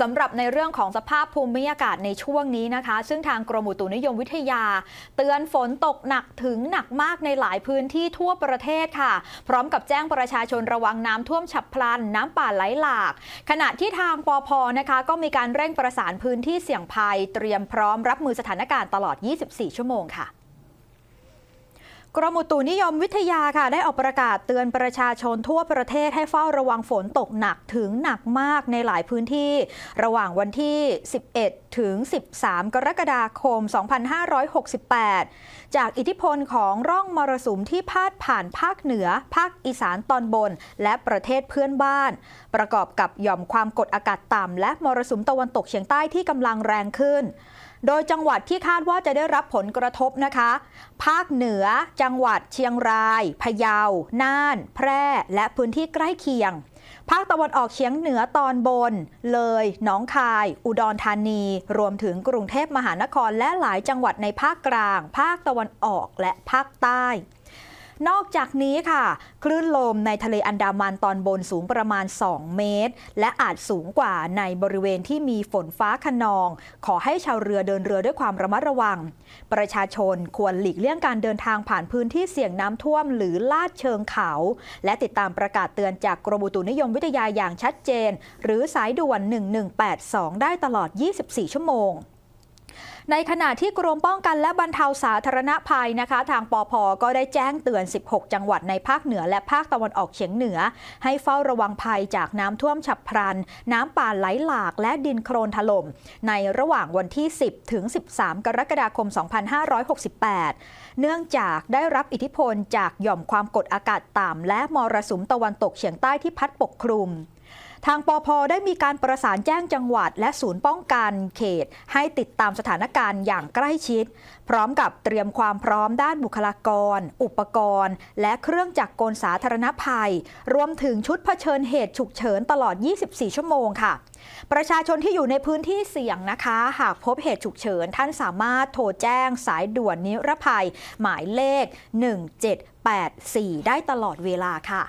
สำหรับในเรื่องของสภาพภูมิอากาศในช่วงนี้นะคะ ซึ่งทางกรมอุตุนิยมวิทยา เตือนฝนตกหนักถึงหนักมากในหลายพื้นที่ทั่วประเทศค่ะ พร้อมกับแจ้งประชาชนระวังน้ำท่วมฉับพลัน น้ำป่าไหลหลาก ขณะที่ทางปอพนะคะ ก็มีการเร่งประสานพื้นที่เสี่ยงภัย เตรียมพร้อมรับมือสถานการณ์ตลอด 24 ชั่วโมงค่ะ กรมอุตุนิยมวิทยาค่ะได้ออกประกาศเตือนประชาชนทั่วประเทศให้เฝ้าระวังฝนตกหนักถึงหนักมากในหลายพื้นที่ ระหว่างวันที่ 11 ถึง 13 กรกฎาคม 2568 จากอิทธิพลของร่องมรสุมที่พาดผ่านภาคเหนือ ภาคอีสานตอนบน และประเทศเพื่อนบ้าน ประกอบกับหย่อมความกดอากาศต่ำและมรสุมตะวันตกเฉียงใต้ที่กำลังแรงขึ้นโดยจังหวัดที่คาดว่าจะได้รับผลกระทบนะคะ ภาคเหนือ จังหวัดเชียงราย พะเยา น่าน แพร่ และพื้นที่ใกล้เคียง ภาคตะวันออกเฉียงเหนือตอนบน เลย หนองคาย อุดรธานี รวมถึงกรุงเทพมหานครและหลายจังหวัดในภาคกลาง ภาคตะวันออกและภาคใต้ นอกจากนี้ค่ะ คลื่นลมในทะเลอันดามันตอนบนสูงประมาณ 2 เมตร และอาจสูงกว่าในบริเวณที่มีฝนฟ้าขนอง ขอให้ชาวเรือเดินเรือด้วยความระมัดระวัง ประชาชนควรหลีกเลี่ยงการเดินทางผ่านพื้นที่เสี่ยงน้ำท่วม หรือลาดเชิงเขา และติดตามประกาศเตือนจากกรมอุตุนิยมวิทยาอย่างชัดเจน หรือสายด่วน 1182 ได้ตลอด 24 ชั่วโมง ในขณะที่กรมป้องกันและบรรเทาสาธารณภัยนะคะ ทางปอพก็ได้แจ้งเตือน 16 จังหวัดในภาคเหนือและภาคตะวันออกเฉียงเหนือ ให้เฝ้าระวังภัยจากน้ำท่วมฉับพลัน น้ำป่าไหลหลากและดินโคลนถล่ม ในระหว่างวันที่ 10 ถึง 13 กรกฎาคม 2568 เนื่องจากได้รับอิทธิพลจากหย่อมความกดอากาศต่ำและมรสุมตะวันตกเฉียงใต้ที่พัดปกคลุม ทางปอพได้มีการประสานแจ้งจังหวัด และศูนย์ป้องกันเขต ให้ติดตามสถานการณ์อย่างใกล้ชิด พร้อมกับเตรียมความพร้อมด้านบุคลากร อุปกรณ์ และเครื่องจักรกลสาธารณภัย รวมถึงชุดเผชิญเหตุฉุกเฉินตลอด 24 ชั่วโมงค่ะประชาชนที่อยู่ในพื้นที่เสี่ยงนะคะ หากพบเหตุฉุกเฉิน ท่านสามารถโทรแจ้งสายด่วนนิรภัย หมายเลข 1784 ได้ตลอดเวลาค่ะ